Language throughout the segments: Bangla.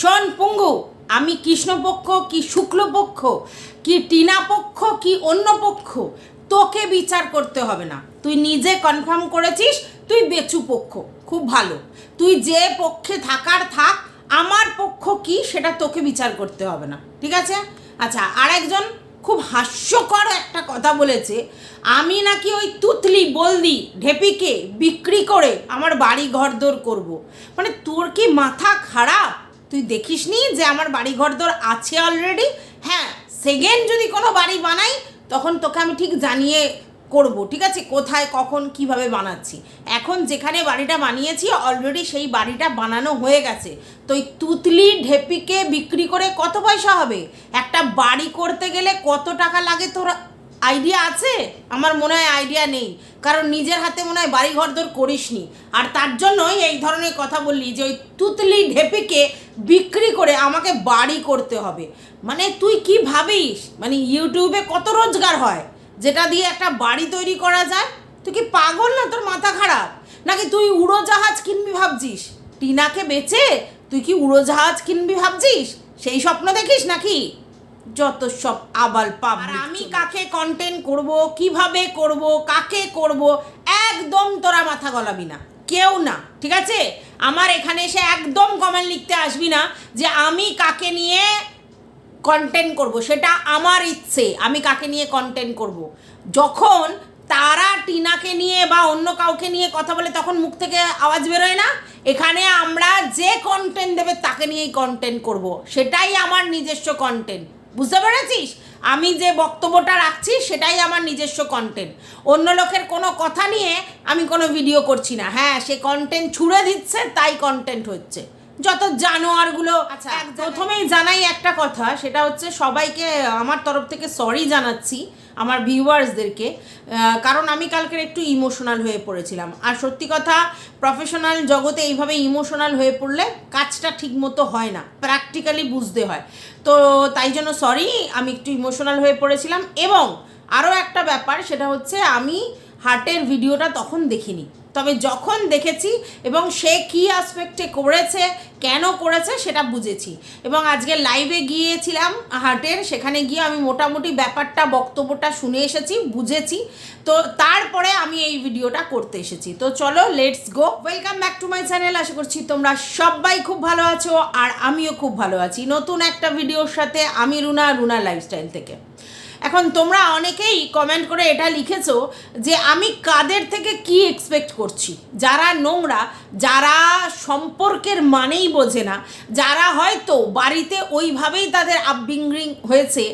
শোন পুঙ্গু, আমি কৃষ্ণপক্ষ কি শুক্লপক্ষ, কি টিনা পক্ষ কি অন্য পক্ষ তোকে বিচার করতে হবে না। তুই নিজে কনফার্ম করেছিস, তুই বেচু পক্ষ, খুব ভালো। তুই যে পক্ষে থাকার থাক, আমার পক্ষ কি সেটা তোকে বিচার করতে হবে না, ঠিক আছে? আচ্ছা আরেকজন খুব হাস্যকর একটা কথা বলেছে, আমি নাকি ওই তুতলি বলদি ঢেপিকে বিক্রি করে আমার বাড়ি ঘরদোর করব। মানে তোর কি মাথা খারাপ? তুই দেখিসনি যে আমার বাড়ি ঘরদোর আছে অলরেডি হ্যাঁ সেকেন্ড যদি কোনো বাড়ি বানাই, তখন তোকে আমি ঠিক জানিয়ে করব, ঠিক আছে? কোথায়, কখন, কীভাবে বানাচ্ছি? এখন যেখানে বাড়িটা বানিয়েছি অলরেডি সেই বাড়িটা বানানো হয়ে গেছে। তো এই তুতলি ঢেপিকে বিক্রি করে কত পয়সা হবে? একটা বাড়ি করতে গেলে কত টাকা লাগে তোর আইডিয়া আছে? আমার মনে হয় আইডিয়া নেই। কারণ নিজের হাতে মনে হয় বাড়ি ঘর দর করিসনি। আর তার জন্যই এই ধরনের কথা বললি যে ওই তুতলি ঢেপিকে বিক্রি করে আমাকে বাড়ি করতে হবে। মানে তুই কি ভাবিস? মানে ইউটিউবে কত রোজগার হয়? যেটা দিয়ে একটা বাড়ি তৈরি করা যায়? তুই কি পাগল না? তোর মাথা খারাপ? নাকি তুই উড়োজাহাজ কিনবি ভাবছিস? টিনাকে বেচে তুই কি উড়োজাহাজ কিনবি ভাবছিস? সেই স্বপ্ন দেখিস নাকি? যত সব আবাল পাব আর আমি কাকে কন্টেন্ট করব কীভাবে করব কাকে করব একদম তোরা মাথা গলাবি না। কেউ না ঠিক আছে? আমার এখানে এসে একদম কমেন্ট লিখতে আসবি না যে আমি কাকে নিয়ে কন্টেন্ট করব সেটা আমার ইচ্ছে আমি কাকে নিয়ে কন্টেন্ট করব। যখন তারা টিনাকে নিয়ে বা অন্য কাউকে নিয়ে কথা বলে তখন মুখ থেকে আওয়াজ বেরোয় না? এখানে আমরা যে কন্টেন্ট দেবে তাকে নিয়েই কন্টেন্ট করব। সেটাই আমার নিজস্ব কন্টেন্ট বুঝতে পেরেছিস? আমি যে বক্তব্যটা রাখছি সেটাই আমার নিজস্ব কন্টেন্ট অন্য লোকের কোনো কথা নিয়ে আমি কোনো ভিডিও করছি না। হ্যাঁ সে কন্টেন্ট ছুড়ে দিচ্ছে তাই কন্টেন্ট হচ্ছে। যত জানোয়ারগুলো আচ্ছা প্রথমেই জানাই একটা কথা সেটা হচ্ছে সবাইকে আমার তরফ থেকে সরি জানাচ্ছি। আমার ভিউয়ার্সদেরকে কারণ আমি কালকের একটু ইমোশনাল হয়ে পড়েছিলাম। আর সত্যি কথা প্রফেশনাল জগতে এইভাবে ইমোশনাল হয়ে পড়লে কাজটা ঠিকমতো হয় না প্র্যাকটিক্যালি বুঝতে হয়। তো তাই জন্য সরি আমি একটু ইমোশনাল হয়ে পড়েছিলাম। এবং আরও একটা ব্যাপার, সেটা হচ্ছে আমি হার্টের ভিডিওটা তখন দেখিনি। তবে যখন দেখেছি এবং সে কী আসপেক্টে করেছে, কেন করেছে সেটা বুঝেছি। এবং আজকে লাইভে গিয়েছিলাম হার্টের সেখানে গিয়ে আমি মোটামুটি ব্যাপারটা, বক্তব্যটা শুনে এসেছি, বুঝেছি। তো তারপরে আমি এই ভিডিওটা করতে এসেছি। তো চলো let's go welcome back to my channel আশা করছি তোমরা সবাই খুব ভালো আছো, আর আমিও খুব ভালো আছি। নতুন একটা ভিডিওর সাথে আমি রুনা রুনা লাইফস্টাইল থেকে। এখন তোমরা অনেকেই কমেন্ট করে এটা লিখেছো যে আমি কাদের থেকে কি এক্সপেক্ট করছি? যারা নোংরা, যারা সম্পর্কের মানেই বোঝে না, যারা হয়তো বাড়িতে ওইভাবেই তাদের আপবিঙ্গিং হয়েছে,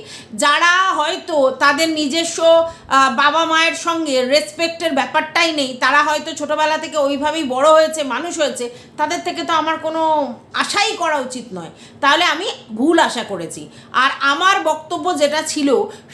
যারা হয়তো তাদের নিজস্ব বাবা মায়ের সঙ্গে রেসপেক্টের ব্যাপারটাই নেই, তারা হয়তো ছোটোবেলা থেকে ওইভাবেই বড় হয়েছে, মানুষ হয়েছে, তাদের থেকে তো আমার কোনো আশাই করা উচিত নয়। তাহলে আমি ভুল আশা করেছি। আর আমার বক্তব্য যেটা ছিল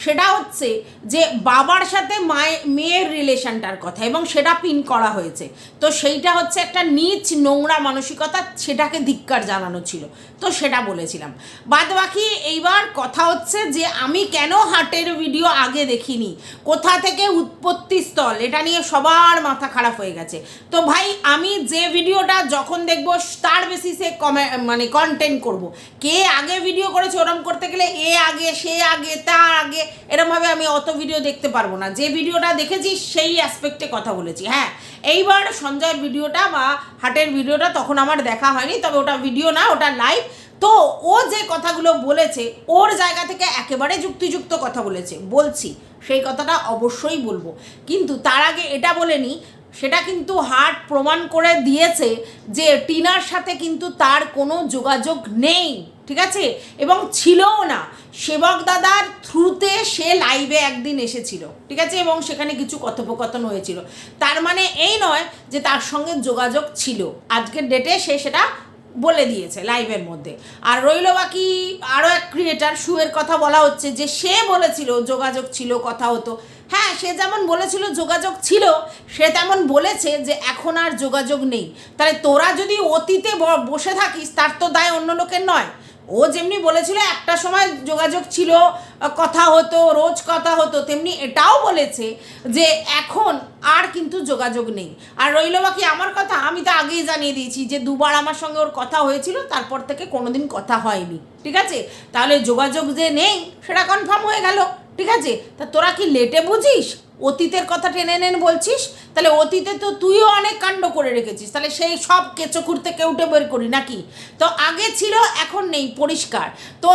সেটা হচ্ছে যে বাবার সাথে মায়ের মেয়ের রিলেশনটার কথা এবং সেটা পিন করা হয়েছে। তো সেইটা হচ্ছে একটা নিচ নোংরা মানসিকতা সেটাকে ধিক্কার জানানো ছিল। তো সেটা বলেছিলাম। বাদ বাকি এইবার কথা হচ্ছে যে আমি কেন হাটের ভিডিও আগে দেখিনি? কোথা থেকে উৎপত্তি স্থল? এটা নিয়ে সবার মাথা খারাপ হয়ে গেছে। তো ভাই, আমি যে ভিডিওটা যখন দেখব, তার বেসিসে কমে মানে কন্টেন্ট করব। কে আগে ভিডিও করেছে ওরম করতে গেলে এ আগে, সে আগে, তার আগে এরমভাবে আমি অত ভিডিও দেখতে পারব না। যে ভিডিওটা দেখেছি, সেই অ্যাসপেক্টে কথা বলেছি। হ্যাঁ এইবার সঞ্জয়ের ভিডিওটা বা হাটের ভিডিওটা তখন আমার দেখা হয়নি, তবে ওটা ভিডিও না, ওটা লাইভ তো ও যে কথাগুলো বলেছে, ওর জায়গা থেকে একেবারে যুক্তিযুক্ত কথা বলেছে। বলছি, সেই কথাটা অবশ্যই বলব। কিন্তু তার আগে এটা বলে নিই সেটা কিন্তু হার্ট প্রমাণ করে দিয়েছে যে টিনার সাথে কিন্তু তার কোনো যোগাযোগ নেই। ঠিক আছে? এবং ছিলও না। সেবক দাদার থ্রুতে সে লাইভে একদিন এসেছিল, ঠিক আছে? এবং সেখানে কিছু কথোপকথন হয়েছিল। তার মানে এই নয় যে তার সঙ্গে যোগাযোগ ছিল। আজকের ডেটে সে সেটা বলে দিয়েছে লাইভের মধ্যে। আর রইল বাকি আরও এক ক্রিয়েটার শুয়ের কথা বলা হচ্ছে যে সে বলেছিল যোগাযোগ ছিল, কথা হতো। হ্যাঁ সে যেমন বলেছিল যোগাযোগ ছিল, সে তেমন বলেছে যে এখন আর যোগাযোগ নেই। তাহলে তোরা যদি অতীতে বসে থাকিস, তার তো দায় অন্য লোকের নয়। ও যেমনি বলেছিল, একটা সময় যোগাযোগ ছিল, কথা হতো, রোজ কথা হতো, তেমনি এটাও বলেছে যে এখন আর কিন্তু যোগাযোগ নেই। আর রইল বাকি আমার কথা? আমি তো আগেই জানিয়ে দিয়েছি যে দুবার আমার সঙ্গে ওর কথা হয়েছিল, তারপর থেকে কোনোদিন কথা হয়নি। ঠিক আছে? তাহলে যোগাযোগ যে নেই, সেটা কনফার্ম হয়ে গেল। ঠিক আছে? তা তোরা কি লেটে বুঝিস? অতীতের কথা টেনে নেন বলছিস? তাহলে অতীতে তো তুইও অনেক কাণ্ড করে রেখেছিস। তাহলে সেই সব কেঁচো খুঁড়তে কেউটে বের করি নাকি? তো আগে ছিল, এখন নেই, পরিষ্কার। তো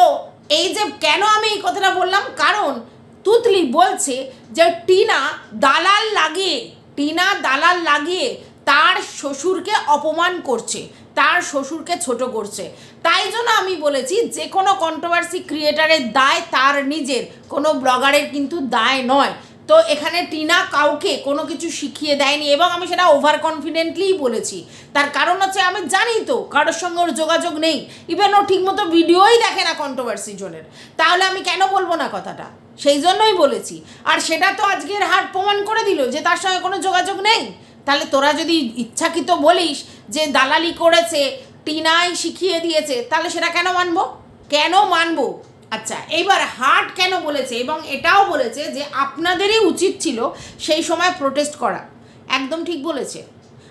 এই যে কেন আমি এই কথাটা বললাম? কারণ তুতলি বলছে যে টিনা দালাল লাগিয়ে টিনা দালাল লাগিয়ে তার শ্বশুরকে অপমান করছে, তার শ্বশুরকে ছোট করছে। তাই জন্য আমি বলেছি, যে কোনো কন্ট্রোভার্সি ক্রিয়েটারের দায় তার নিজের, কোনো ব্লগারের কিন্তু দায় নয়। তো এখানে টিনা কাউকে কোনো কিছু শিখিয়ে দেয়নি এবং আমি সেটা ওভার কনফিডেন্টলিই বলেছি। তার কারণ হচ্ছে আমি জানি তো, কারোর সঙ্গে ওর যোগাযোগ নেই। ইভেন ও ঠিকমতো ভিডিওই দেখে না কন্ট্রোভার্সি জোনের। তাহলে আমি কেন বলব না কথাটা? সেই জন্যই বলেছি। আর সেটা তো আজকের হাট প্রমাণ করে দিল যে তার সঙ্গে কোনো যোগাযোগ নেই। তাহলে তোরা যদি ইচ্ছাকৃত বলিস যে দালালি করেছে, টিনাই শিখিয়ে দিয়েছে, তাহলে সেটা কেন মানবো? কেন মানবো? আচ্ছা এইবার হার্ট কেন বলেছে এবং এটাও বলেছে যে আপনাদেরই উচিত ছিল সেই সময় প্রোটেস্ট করা। একদম ঠিক বলেছে।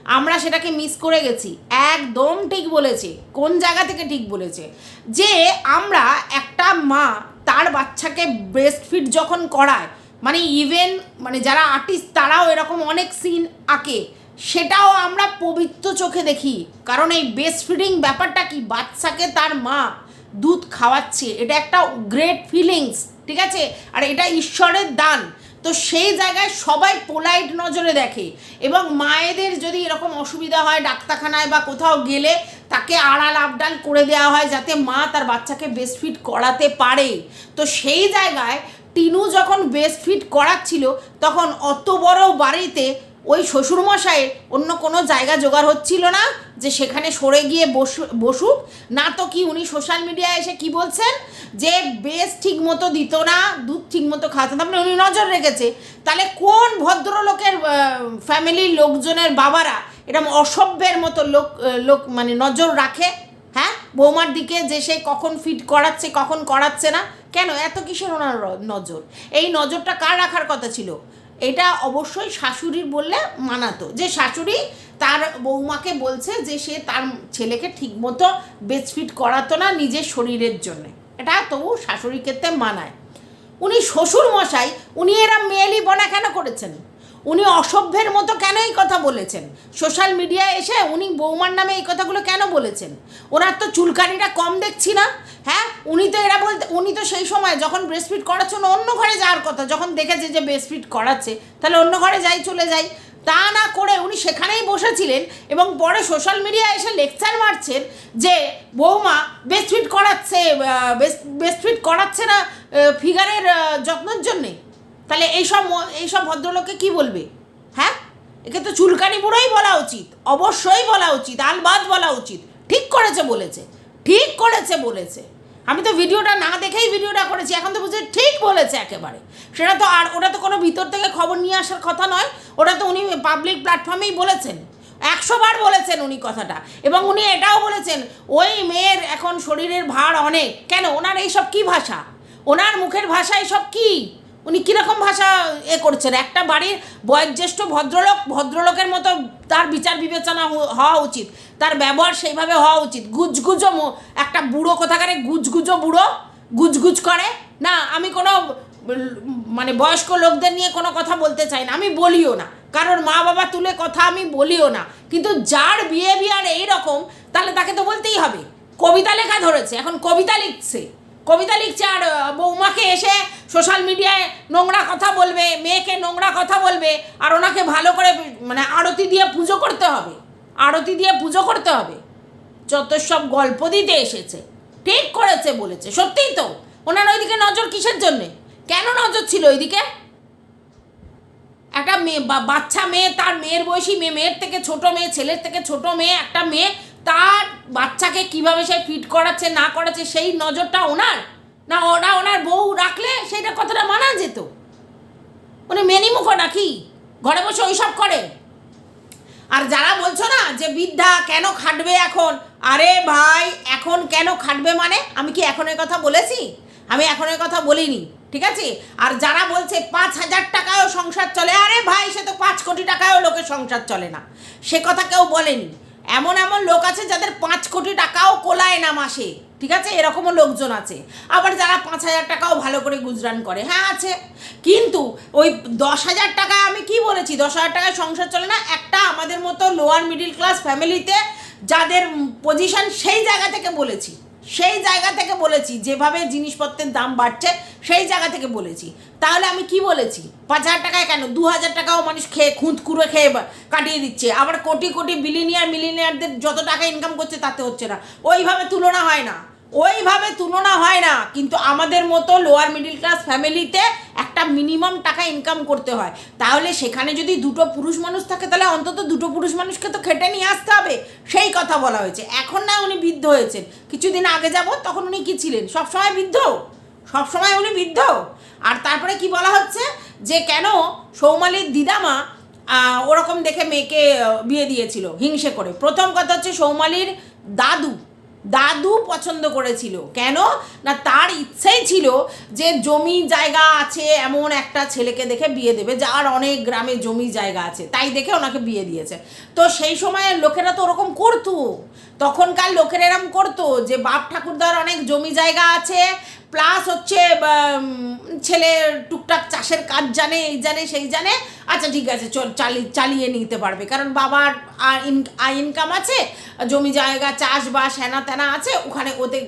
আমরা সেটাকে মিস করে গেছি। একদম ঠিক বলেছে। কোন জায়গা থেকে ঠিক বলেছে? যে আমরা একটা মা তার বাচ্চাকে ব্রেস্ট ফিড যখন করায় মানে ইভেন মানে যারা আর্টিস্ট তারাও এরকম অনেক সিন আঁকে, সেটাও আমরা পবিত্র চোখে দেখি। কারণ এই ব্রেস্ট ফিডিং ব্যাপারটা কি? বাচ্চাকে তার মা দুধ খাওয়াচ্ছে, এটা একটা গ্রেট ফিলিংস ঠিক আছে? আর এটা ঈশ্বরের দান। তো সেই জায়গায় সবাই পোলাইট নজরে দেখে। এবং মায়েদের যদি এরকম অসুবিধা হয় ডাক্তারখানায় বা কোথাও গেলে, তাকে আড়াল আবডাল করে দেওয়া হয় যাতে মা তার বাচ্চাকে বেস্ট ফিট করাতে পারে। তো সেই জায়গায় টিনু যখন বেস্ট ফিট করাচ্ছিল, তখন অত বড় বাড়িতে ওই শ্বশুরমশাইয়ের অন্য কোনো জায়গা জোগাড় হচ্ছিল না যে সেখানে সরে গিয়ে বসু, বসুক। না তো কি উনি সোশ্যাল মিডিয়ায় এসে কি বলছেন? যে বেশ ঠিক মতো দিত না, দুধ ঠিক মতো খাওয়াতেন তার মানে উনি নজর রেখেছে। তাহলে কোন ভদ্রলোকের ফ্যামিলির লোকজনের বাবারা এরকম অসভ্যের মতো লোক লোক মানে নজর রাখে? হ্যাঁ? বৌমার দিকে যে সে কখন ফিট করাচ্ছে, কখন করাচ্ছে না? কেন? এত কিসের ওনার নজর? এই নজরটা কার রাখার কথা ছিল? এটা অবশ্যই শাশুড়ির বললে মানাতো। যে শাশুড়ি তার বৌমাকে বলছে যে সে তার ছেলেকে ঠিকমতো বেচফিট করাতো না নিজের শরীরের জন্যে। এটা তবু শাশুড়ি ক্ষেত্রে মানায়। উনি শ্বশুর মশাই উনি এরা মেয়েলি বনা কেন করেছেন? উনি অসভ্যের মতো কেন এই কথা বলেছেন? সোশ্যাল মিডিয়ায় এসে উনি বৌমার নামে এই কথাগুলো কেন বলেছেন? ওনার তো চুলকানিটা কম দেখছি না। হ্যাঁ উনি তো এরা বলতে, উনি তো সেই সময় যখন ব্রেস্টফিট করাচ্ছে উনি অন্য ঘরে যাওয়ার কথা। যখন দেখেছে যে ব্রেস্টফিট করাচ্ছে, তাহলে অন্য ঘরে যাই, চলে যাই। তা না করে উনি সেখানেই বসেছিলেন এবং পরে সোশ্যাল মিডিয়ায় এসে লেকচার মারছেন যে বৌমা বেস্টফিট করাচ্ছে বেস্টফিট করাচ্ছে না ফিগারের যত্নের জন্যে। তাহলে এইসব এইসব ভদ্রলোককে কি বলবে? হ্যাঁ? একে তো চুলকানি বুড়োই বলা উচিত। অবশ্যই বলা উচিত। আলবাদ বলা উচিত। ঠিক করেছে বলেছে। ঠিক করেছে বলেছে। আমি তো ভিডিওটা না দেখেই ভিডিওটা করেছি। এখন তো বুঝে ঠিক বলেছে একেবারে। সেটা তো আর, ওটা তো কোনো ভিতর থেকে খবর নিয়ে আসার কথা নয়। ওটা তো উনি পাবলিক প্ল্যাটফর্মেই বলেছেন। একশো বার বলেছেন উনি কথাটা। এবং উনি এটাও বলেছেন, ওই মেয়ের এখন শরীরের ভার অনেক। কেন? ওনার এইসব কি ভাষা? ওনার মুখের ভাষা এসব কি? উনি কীরকম ভাষা এ করছেন? একটা বাড়ির বয়োজ্যেষ্ঠ ভদ্রলোক, ভদ্রলোকের মতো তার বিচার বিবেচনা হওয়া উচিত। তার ব্যবহার সেইভাবে হওয়া উচিত। গুজগুজো একটা বুড়ো কোথাকারে গুজগুজো বুড়ো, গুজগুজ করে। না, আমি কোনো মানে বয়স্ক লোকদের নিয়ে কোনো কথা বলতে চাই না। আমি বলিও না। কারোর মা বাবা তুলে কথা আমি বলিও না। কিন্তু যার বিহেভিয়ার এইরকম, তাহলে তাকে তো বলতেই হবে। কবিতা লেখা ধরেছে। এখন কবিতা লিখছে। কবিতা লিখছে আর বৌমাকে এসে সোশ্যাল মিডিয়ায় নোংরা কথা বলবে, মেয়েকে নোংরা কথা বলবে, আর ওনাকে ভালো করে মানে আরতি দিয়ে পুজো করতে হবে, আরতি দিয়ে পুজো করতে হবে। যত সব গল্প দিতে এসেছে, ঠিক করেছে বলেছে, সত্যিই তো। ওনার ওইদিকে নজর কিসের জন্যে? কেন নজর ছিল ওইদিকে? একটা মেয়ে বাচ্চা মেয়ে, তার মেয়ের বয়সী মেয়ে, মেয়ের থেকে ছোট মেয়ে, ছেলের থেকে ছোট মেয়ে, একটা মেয়ে তার বাচ্চাকে কীভাবে সে ফিট করাচ্ছে, না করাচ্ছে, সেই নজরটা ওনার? না ওরা ওনার বউ রাখলে সেইটা কথাটা মানা যেত? উনি মেনি মুখো নাকি ঘরে বসে ওইসব করে? আর যারা বলছো না যে বৃদ্ধা কেন খাটবে এখন? আরে ভাই, এখন কেন খাটবে মানে? আমি কি এখনের কথা বলেছি? আমি এখনের কথা বলিনি, ঠিক আছে? আর যারা বলছে, পাঁচ হাজার টাকায়ও সংসার চলে, আরে ভাই, সে তো পাঁচ কোটি টাকায়ও লোকের সংসার চলে না। সে কথা কেউ বলেনি। এমন এমন লোক আছে যাদের পাঁচ কোটি টাকাও কোলায় না মাসে, ঠিক আছে? এরকমও লোকজন আছে। আবার যারা পাঁচ হাজার টাকাও ভালো করে গুজরান করে। হ্যাঁ আছে। কিন্তু ওই দশ হাজার টাকা আমি কি বলেছি? দশ হাজার টাকায় সংসার চলে না। একটা আমাদের মতো লোয়ার মিডিল ক্লাস ফ্যামিলিতে যাদের পজিশন সেই জায়গা থেকে বলেছি। সেই জায়গা থেকে বলেছি, যেভাবে জিনিসপত্রের দাম বাড়ছে, সেই জায়গা থেকে বলেছি। তাহলে আমি কি বলেছি? পাঁচ হাজার টাকায় কেন? দু হাজার টাকাও মানুষ খেয়ে, খুঁত কুড়ে খেয়ে কাটিয়ে দিচ্ছে। আবার কোটি কোটি বিলিনিয়ার মিলিনিয়ারদের যত টাকা ইনকাম করছে তাতে হচ্ছে না। ওইভাবে তুলনা হয় না। ওইভাবে তুলনা হয় না, কিন্তু আমাদের মতো লোয়ার মিডিল ক্লাস ফ্যামিলিতে একটা মিনিমাম টাকা ইনকাম করতে হয়। তাহলে সেখানে যদি দুটো পুরুষ মানুষ থাকে, তাহলে অন্তত দুটো পুরুষ মানুষকে তো খেটে নিয়ে আসতে হবে। সেই কথা বলা হয়েছে। এখন না উনি বৃদ্ধ হয়েছেন। কিছুদিন আগে যাব তখন উনি কি ছিলেন? সবসময় বৃদ্ধ? সবসময় উনি বৃদ্ধ? আর তারপরে কি বলা হচ্ছে? যে কেন সৌমালির দিদামা ওরকম দেখে মেয়েকে বিয়ে দিয়েছিল, হিংসে করে। প্রথম কথা হচ্ছে সৌমালির দাদু। দাদু পছন্দ করেছিল। কেন? না, তার ইচ্ছেই ছিল যে জমি জায়গা আছে, এমন একটা ছেলেকে দেখে বিয়ে দেবে, যার অনেক গ্রামে জমি জায়গা আছে, তাই দেখে ওনাকে বিয়ে দিয়েছে। তো সেই সময়ের লোকেরা তো ওরকম করতো। তখনকার লোকের এরম করতো যে, বাপ ঠাকুরদার অনেক জমি জায়গা আছে প্লাস হচ্ছে ছেলে টুকটাক চাষের কাজ জানে, এই জানে, সেই জানে। আচ্ছা ঠিক আছে, চল, চালি, চালিয়ে নিতে পারবে। কারণ বাবার আর ইনকাম আছে, জমি জায়গা, চাষবাস, হেনা তেনা আছে, ওখানে ওতে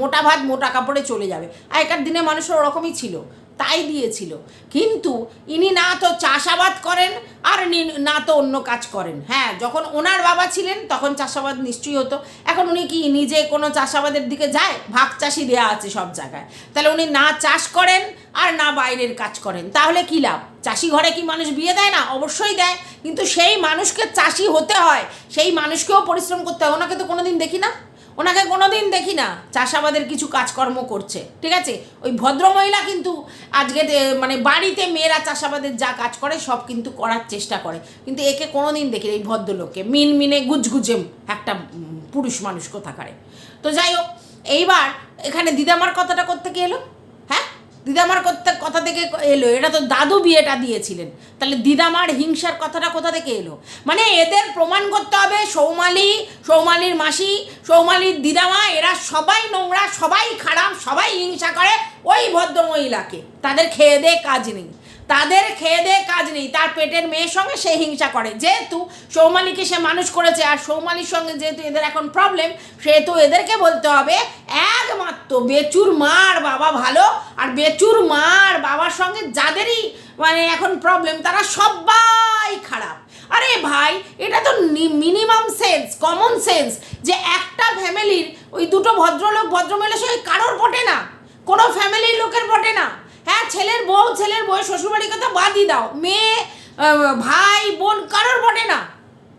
মোটা ভাত, মোটা কাপড়ে চলে যাবে। আগেকার দিনে মানুষের ওরকমই ছিল। তাই দিয়েছিল। কিন্তু ইনি না তো চাষাবাদ করেন আর নি- তো অন্য কাজ করেন। হ্যাঁ যখন ওনার বাবা ছিলেন তখন চাষাবাদ নিশ্চয়ই হতো। এখন উনি কি নিজে কোনো চাষাবাদের দিকে যায়? ভাগ চাষি দেওয়া আছে সব জায়গায়। তাহলে উনি না চাষ করেন আর না বাইরের কাজ করেন। তাহলে কি লাভ? চাষি ঘরে কি মানুষ বিয়ে দেয় না? অবশ্যই দেয়। কিন্তু সেই মানুষকে চাষি হতে হয়। সেই মানুষকেও পরিশ্রম করতে হয়। ওনাকে তো কোনোদিন দেখি না। ওনাকে কোনো দিন দেখি না, চাষাবাদের কিছু কাজকর্ম করছে, ঠিক আছে? ওই ভদ্রমহিলা কিন্তু আজকে মানে বাড়িতে মেয়েরা চাষাবাদের যা কাজ করে, সব কিন্তু করার চেষ্টা করে। কিন্তু একে কোনো দিন দেখি এই ভদ্রলোককে। মিন মিনে গুজগুজে একটা পুরুষ মানুষ কোথাকারে। তো যাই হোক, এইবার এখানে দিদামার কথাটা করতে হ্যাঁ দিদামার কথা কথা থেকে এলো। এটা তো দাদু বিয়েটা দিয়েছিলেন। তাহলে দিদামার হিংসার কথাটা কোথা থেকে এলো? মানে এদের প্রমাণ করতে হবে সৌমালি, সৌমালির মাসি, সৌমালির দিদামা এরা সবাই নোংরা, সবাই খারাপ, সবাই হিংসা করে ওই ভদ্র মহিলাকে তাদের খেয়ে দেয় কাজ নেই। তাদের খেয়ে দে কাজ নেই। তার পেটের মেয়ের সঙ্গে সে হিংসা করে। যেহেতু সৌমালিকে সে মানুষ করেছে, আর সৌমালির সঙ্গে যেহেতু এদের এখন প্রবলেম সেহেতু এদেরকে বলতে হবে, একমাত্র বেচুর মার বাবা ভালো, আর বেচুর মার বাবার সঙ্গে যাদেরই মানে এখন প্রবলেম তারা সবাই খারাপ। আরে ভাই, এটা তো মিনিমাম সেন্স কমন সেন্স যে একটা ফ্যামিলির ওই দুটো ভদ্রলোক ভদ্রমহিলার সঙ্গে কারোর পটে না। কোনো ফ্যামিলির লোকের পটে না। হ্যাঁ ছেলের বউ ছেলের বউ, শ্বশুরবাড়ির কথা বাদই দাও। মেয়ে ভাই, বোন কারোর পটে না।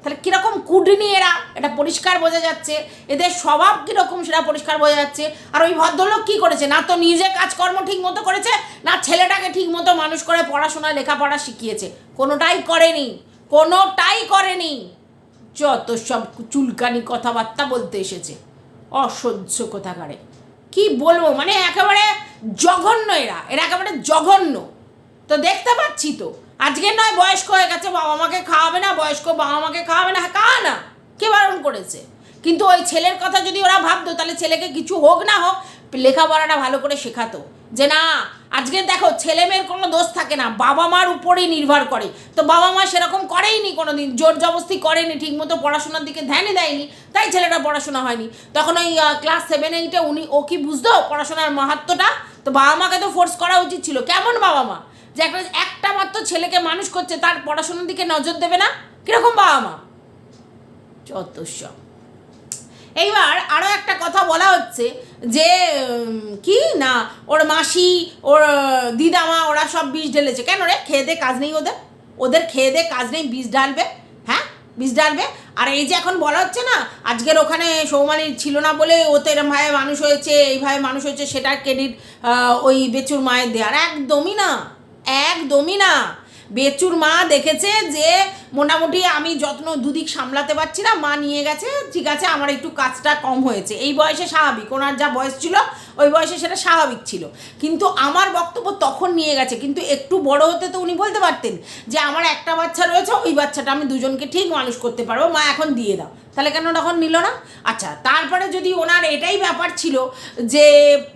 তাহলে কীরকম কুডনি এরা? এটা পরিষ্কার বোঝা যাচ্ছে। এদের স্বভাব কীরকম সেটা পরিষ্কার বোঝা যাচ্ছে। আর ওই ভদ্রলোক কী করেছে? না তো নিজে কাজকর্ম ঠিক মতো করেছে, না ছেলেটাকে ঠিক মতো মানুষ করে পড়াশোনা, লেখাপড়া শিখিয়েছে। কোনোটাই করেনি। কোনোটাই করেনি। যত সব চুলকানি কথাবার্তা বলতে এসেছে। অসহ্য কোথাকারে। কি বলব? মানে একেবারে জঘন্য এরা। এরা একেবারে জঘন্য। তো দেখতে পাচ্ছি তো। আজকে নয়, বয়স্ক হয়ে গেছে, বাবা মাকে খাওয়াবে না, বয়স্ক বাবা মাকে খাওয়াবে না খাওয়া না? কে বারণ করেছে? কিন্তু ওই ছেলের কথা যদি ওরা ভাবতো, তাহলে ছেলেকে কিছু হোক না হোক, লেখাপড়াটা ভালো করে শেখাতো। যে না আজকে দেখো, ছেলে মেয়ের কোনো দোষ থাকে না। বাবা মার উপরেই নির্ভর করে। তো বাবা মা সেরকম করেইনি কোনো দিন জোর জবস্তি করেনি, ঠিকমতো পড়াশোনার দিকে ধ্যানই দেয়নি। তাই ছেলেটা পড়াশোনা হয়নি। তখন ওই ক্লাস সেভেন এইটে উনি, ও কি বুঝতো পড়াশোনার মাহাত্মটা তো বাবা মাকে তো ফোর্স করা উচিত ছিল। কেমন বাবা মা? যে একটা একটা মাত্র ছেলেকে মানুষ করছে, তার পড়াশোনার দিকে নজর দেবে না? কীরকম বাবা মা? সব। এইবার আরও একটা কথা বলা হচ্ছে যে কি না, ওর মাসি, ওর দিদামা, ওরা সব বিষ ঢেলেছে। কেন রে? খেয়ে দে, কাজ নেই ওদের। ওদের খেয়ে দে, কাজ নেই, বিষ ঢালবে। হ্যাঁ? বিষ ঢালবে। আর এই যে এখন বলা হচ্ছে না, আজকের ওখানে সৌমালি ছিল না বলে ও তো এরমভাবে মানুষ হয়েছে এইভাবে মানুষ হয়েছে সেটার ক্রেডিট ওই বেচুর মায়ের দেওয়ার একদমই না। একদমই না। বেচুর মা দেখেছে যে মোটামুটি আমি যত্ন দুদিক সামলাতে পারছি না, মা নিয়ে গেছে, ঠিক আছে, আমার একটু কাজটা কম হয়েছে। এই বয়সে স্বাভাবিক, ওনার যা বয়স ছিল, ওই বয়সে সেটা স্বাভাবিক ছিল। কিন্তু আমার বক্তব্য তখন নিয়ে গেছে, কিন্তু একটু বড় হতে তো উনি বলতে পারতেন যে, আমার একটা বাচ্চা রয়েছে, ওই বাচ্চাটা আমি দুজনকে ঠিক মানুষ করতে পারব, মা এখন দিয়ে দাও। তাহলে কেন তখন নিল না? আচ্ছা তারপরে যদি ওনার এটাই ব্যাপার ছিল যে,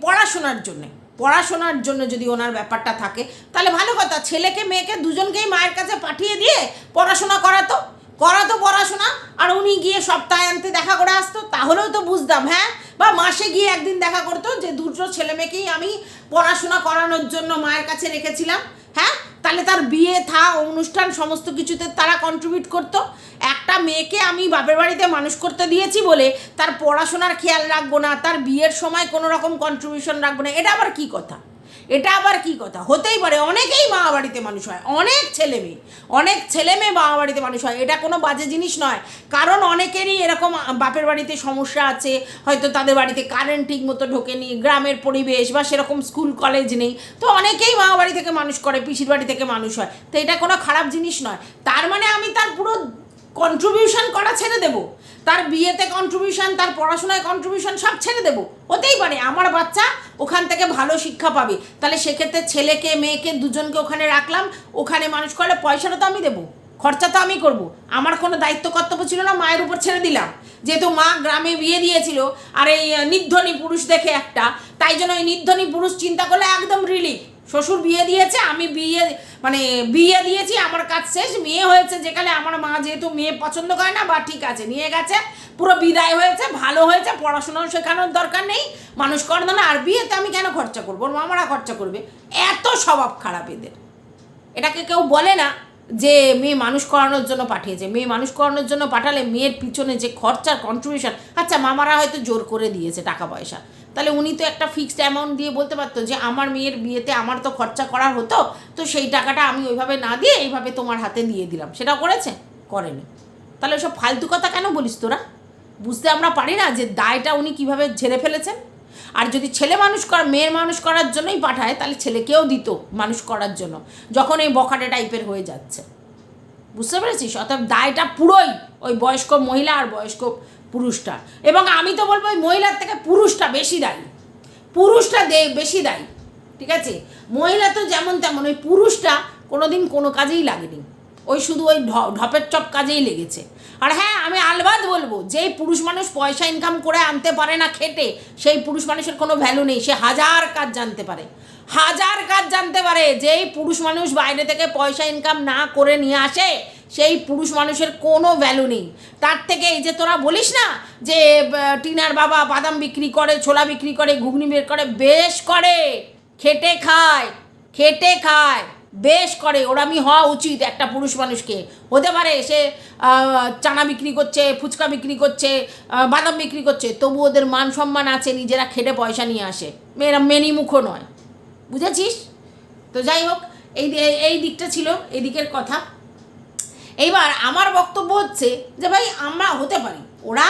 পড়াশোনার জন্যে পড়াশোনার জন্য যদি ওনার ব্যাপারটা থাকে, তাহলে ভালো কথা। ছেলেকে, মেয়েকে দুজনকেই মায়ের কাছে পাঠিয়ে দিয়ে পড়াশোনা করাতো। করাতো পড়াশোনা, আর উনি গিয়ে সপ্তাহে আনতে দেখা করে আসতো, তাহলেও তো বুঝতাম হ্যাঁ? বা মাসে গিয়ে একদিন দেখা করতো যে দুটো ছেলেমেয়েকেই আমি পড়াশোনা করানোর জন্য মায়ের কাছে রেখেছিলাম হ্যাঁ? তাহলে তার বিয়ে, থা, অনুষ্ঠান, সমস্ত কিছুতে তারা কন্ট্রিবিউট করতো। একটা মেয়েকে আমি বাপের বাড়িতে মানুষ করতে দিয়েছি বলে তার পড়াশোনার খেয়াল রাখব না, তার বিয়ের সময় কোনো রকম কন্ট্রিবিউশন রাখব না, এটা আবার কি কথা? এটা আবার কি কথা? হতেই পারে, অনেকেই মা বাড়িতে মানুষ হয়, অনেক ছেলে মেয়ে, অনেক ছেলে মেয়ে মা বাড়িতে মানুষ হয়, এটা কোনো বাজে জিনিস নয়, কারণ অনেকেরই এরকম বাপের বাড়িতে সমস্যা আছে, হয়তো তাদের বাড়িতে কারেন্ট ঠিক মতো ঢোকেনি, গ্রামের পরিবেশ বা সেরকম স্কুল কলেজ নেই, তো অনেকেই মা বাড়ি থেকে মানুষ করে, পিসির বাড়ি থেকে মানুষ হয়, তো এটা কোনো খারাপ জিনিস নয়, তার মানে আমি তার পুরো কন্ট্রিবিউশন করা ছেড়ে দেব? তার বিয়েতে কন্ট্রিবিউশন তার পড়াশোনায় কন্ট্রিবিউশন সব ছেড়ে দেবো? হতেই পারে, আমার বাচ্চা ওখান থেকে ভালো শিক্ষা পাবে। তাহলে সেক্ষেত্রে ছেলেকে, মেয়েকে দুজনকে ওখানে রাখলাম, ওখানে মানুষ করলে পয়সাটা তো আমি দেবো, খরচা তো আমি করব। আমার কোনো দায়িত্ব কর্তব্য ছিল না, মায়ের উপর ছেড়ে দিলাম। যেহেতু মা গ্রামে বিয়ে দিয়েছিল, আর এই নির্ধনী পুরুষ দেখে একটা, তাই জন্য এই নির্ধনী পুরুষ চিন্তা করলে একদম রিলিফ শ্বশুর বিয়ে দিয়েছে, আমি বিয়ে মানে বিয়ে দিয়েছি, আমার কাজ শেষ, মেয়ে হয়েছে যেখানে আমার মা যেহেতু মেয়ে পছন্দ করে না, বা ঠিক আছে, নিয়ে গেছে, পুরো বিদায় হয়েছে, ভালো হয়েছে, পড়াশোনাও শেখানোর দরকার নেই, মানুষ করানো না আর বিয়েতে আমি কেন খরচা করব? ওর মামারা খরচা করবে। এত স্বভাব খারাপ এদের। এটাকে কেউ বলে না যে মেয়ে মানুষ করানোর জন্য পাঠিয়েছে। মেয়ে মানুষ করানোর জন্য পাঠালে মেয়ের পিছনে যে খরচার কন্ট্রিবিউশন আচ্ছা মামারা হয়তো জোর করে দিয়েছে টাকা পয়সা। তাহলে উনি তো একটা ফিক্সড অ্যামাউন্ট দিয়ে বলতে পারতো যে আমার মেয়ের বিয়েতে আমার তো খরচা করা হতো, তো সেই টাকাটা আমি ওইভাবে না দিয়ে এইভাবে তোমার হাতে দিয়ে দিলাম। সেটা করেছে? করেনি। তাহলে ওসব ফালতু কথা কেন বলিস তোরা? বুঝতে আমরা পারি না যে দায়টা উনি কীভাবে ঝেড়ে ফেলেছেন। আর যদি ছেলে মানুষ করা, মেয়ের মানুষ করার জন্যই পাঠায়, তাহলে ছেলেকেও দিত মানুষ করার জন্য, যখন এই বখাটে টাইপের হয়ে যাচ্ছে। বুঝতে পেরেছিস? অর্থাৎ দায়টা পুরোই ওই বয়স্ক মহিলা আর বয়স্ক পুরুষটা। এবং আমি তো বলব ওই মহিলার থেকে পুরুষটা বেশি দায়ী। পুরুষটা দে, বেশি দায়ী, ঠিক আছে? মহিলা তো যেমন তেমন, ওই পুরুষটা কোনো দিন কোনো কাজেই লাগেনি। ওই শুধু ওই ঢপের চপ কাজেই লেগেছে। আর হ্যাঁ আমি আলবাদ বলব, যেই পুরুষ মানুষ পয়সা ইনকাম করে আনতে পারে না খেটে, সেই পুরুষ মানুষের কোনো ভ্যালু নেই। সে হাজার কাজ জানতে পারে। হাজার কাজ জানতে পারে, যেই পুরুষ মানুষ বাইরে থেকে পয়সা ইনকাম না করে নিয়ে আসে সেই পুরুষ মানুষের কোনো ভ্যালু নেই। তার থেকে এই যে তোরা বলিস না যে টিনার বাবা বাদাম বিক্রি করে, ছোলা বিক্রি করে, ঘুগনি বের করে, বেশ করে, খেটে খায় খেটে খায়, বেশ করে। ওরামি হওয়া উচিত একটা পুরুষ মানুষকে। হতে পারে সে চানা বিক্রি করছে, ফুচকা বিক্রি করছে বাদাম বিক্রি করছে, তবু ওদের মান সম্মান আছে, নিজেরা খেটে পয়সা নিয়ে আসে। মেয়েরা মেনি মুখও নয়। বুঝেছিস? তো যাই হোক, এই এই দিকটা ছিল, এই দিকের কথা। এইবার আমার বক্তব্য হচ্ছে যে ভাই, আমরা হতে পারি। ওরা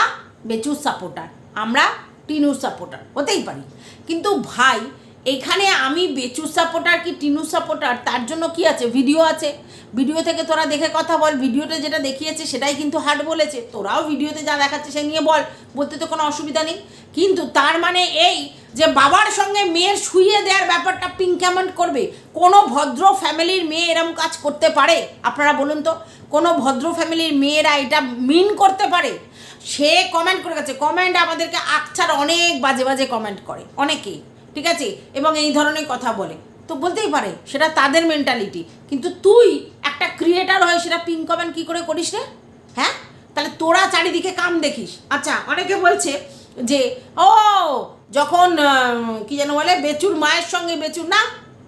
বেচুর সাপোর্টার আমরা টিনুর সাপোর্টার হতেই পারি। কিন্তু ভাই, এখানে আমি বেচুর সাপোর্টার কি টিনুর সাপোর্টার তার জন্য কি আছে? ভিডিও আছে। ভিডিও থেকে তোরা দেখে কথা বল। ভিডিওতে যেটা দেখিয়েছে, সেটাই কিন্তু হাট বলেছে। তোরাও ভিডিওতে যা দেখাচ্ছে, সে নিয়ে বল। বলতে তো কোনো অসুবিধা নেই। কিন্তু তার মানে এই যে বাবার সঙ্গে মেয়ের শুইয়ে দেওয়ার ব্যাপারটা পিঙ্ক কেমন করবে। কোনো ভদ্র ফ্যামিলির মেয়ে এরম কাজ করতে পারে? আপনারা বলুন তো, কোনো ভদ্র ফ্যামিলির মেয়েরা এটা মিন করতে পারে? সে কমেন্ট করে গেছে। কমেন্ট আমাদেরকে আকছার অনেক বাজে বাজে কমেন্ট করে, অনেকেই, ঠিক আছে? এবং এই ধরনের কথা বলে। তো বলতেই পারে, সেটা তাদের মেন্টালিটি কিন্তু তুই একটা ক্রিয়েটার হয়ে সেটা পিঙ্ক কমেন্ট কী করে করিস রে? হ্যাঁ? তাহলে তোরা চারিদিকে কাম দেখিস। আচ্ছা অনেকে বলছে যে, ও, যখন কি যেন বলে, বেচুর মায়ের সঙ্গে বেচুর, না,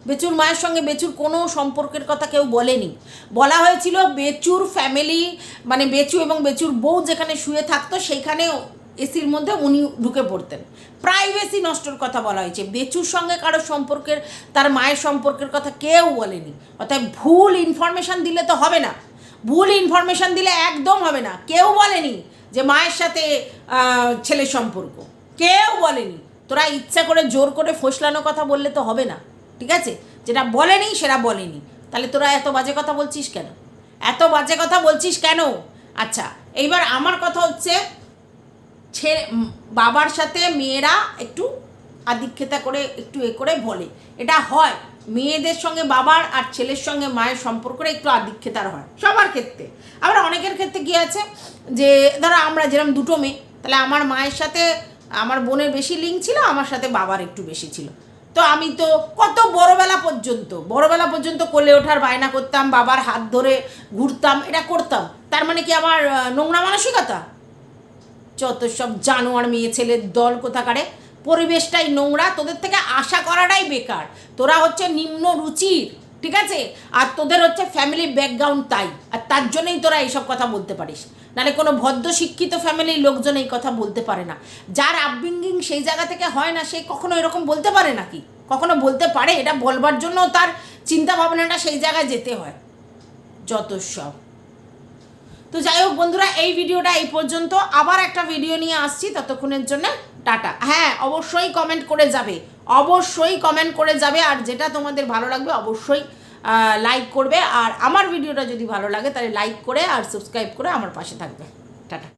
বেচুর মায়ের সঙ্গে বেচুর কোনো সম্পর্কের কথা কেউ বলেনি। বলা হয়েছিল বেচুর ফ্যামিলি মানে বেচু এবং বেচুর বউ যেখানে শুয়ে থাকতো, সেইখানে এসির মধ্যে উনি ঢুকে পড়তেন। প্রাইভেসি নষ্টর কথা বলা হয়েছে। বেচুর সঙ্গে কারও সম্পর্কের, তার মায়ের সম্পর্কের কথা কেউ বলেনি। অর্থাৎ ভুল ইনফরমেশন দিলে তো হবে না। ভুল ইনফরমেশন দিলে একদম হবে না। কেউ বলেনি যে মায়ের সাথে ছেলের সম্পর্ক। কেউ বলেনি। তোরা ইচ্ছা করে জোর করে ফসলানো কথা বললে তো হবে না, ঠিক আছে? যেটা বলেনি, সেটা বলেনি। তাহলে তোরা এত বাজে কথা বলছিস কেন? এত বাজে কথা বলছিস কেন? আচ্ছা এইবার আমার কথা হচ্ছে ছেলে বাবার সাথে মেয়েরা একটু আধিক্ষেতা করে, একটু এ করে বলে। এটা হয়। মেয়েদের সঙ্গে বাবার আর ছেলের সঙ্গে মায়ের সম্পর্কটা একটু আধিক্ষেতার হয়, সবার ক্ষেত্রে। আবার অনেকের ক্ষেত্রে কী আছে যে, ধরো আমরা যেরকম দুটো মেয়ে, তাহলে আমার মায়ের সাথে আমার বোনের বেশি লিঙ্ক ছিল, আমার সাথে বাবার একটু বেশি ছিল। তো আমি তো কত বড়বেলা পর্যন্ত বড়বেলা পর্যন্ত কোলে ওঠার বায়না করতাম, বাবার হাত ধরে ঘুরতাম, এটা করতাম। তার মানে কি আমার নোংরা মানসিকতা? যত সব জানোয়ার মেয়ে ছেলের দল কোথাকারে পরিবেশটাই নোংরা, তোদের থেকে আশা করাটাই বেকার। তোরা হচ্ছে নিম্ন রুচির, ঠিক আছে? আর তোদের হচ্ছে ফ্যামিলি ব্যাকগ্রাউন্ড তাই। আর তার জন্যই তোরা এইসব কথা বলতে পারিস। নাহলে কোনো ভদ্র শিক্ষিত ফ্যামিলির লোকজন এই কথা বলতে পারে না। যার আপব্রিঙ্গিং সেই জায়গা থেকে হয় না, সে কখনো এরকম বলতে পারে নাকি? কখনো বলতে পারে, এটা বলবার জন্য তার চিন্তা ভাবনাটা সেই জায়গায় যেতে হয়। যত সব। তো যাই হোক বন্ধুরা, এই ভিডিওটা এই পর্যন্ত। আবার একটা ভিডিও নিয়ে আসছি, ততক্ষণের জন্য টাটা। হ্যাঁ অবশ্যই কমেন্ট করে যাবে। অবশ্যই কমেন্ট করে যাবে, আর যেটা তোমাদের ভালো লাগবে অবশ্যই লাইক করবে। আর আমার ভিডিওটা যদি ভালো লাগে তাহলে লাইক করে আর সাবস্ক্রাইব করে আমার পাশে থাকবে। টাটা।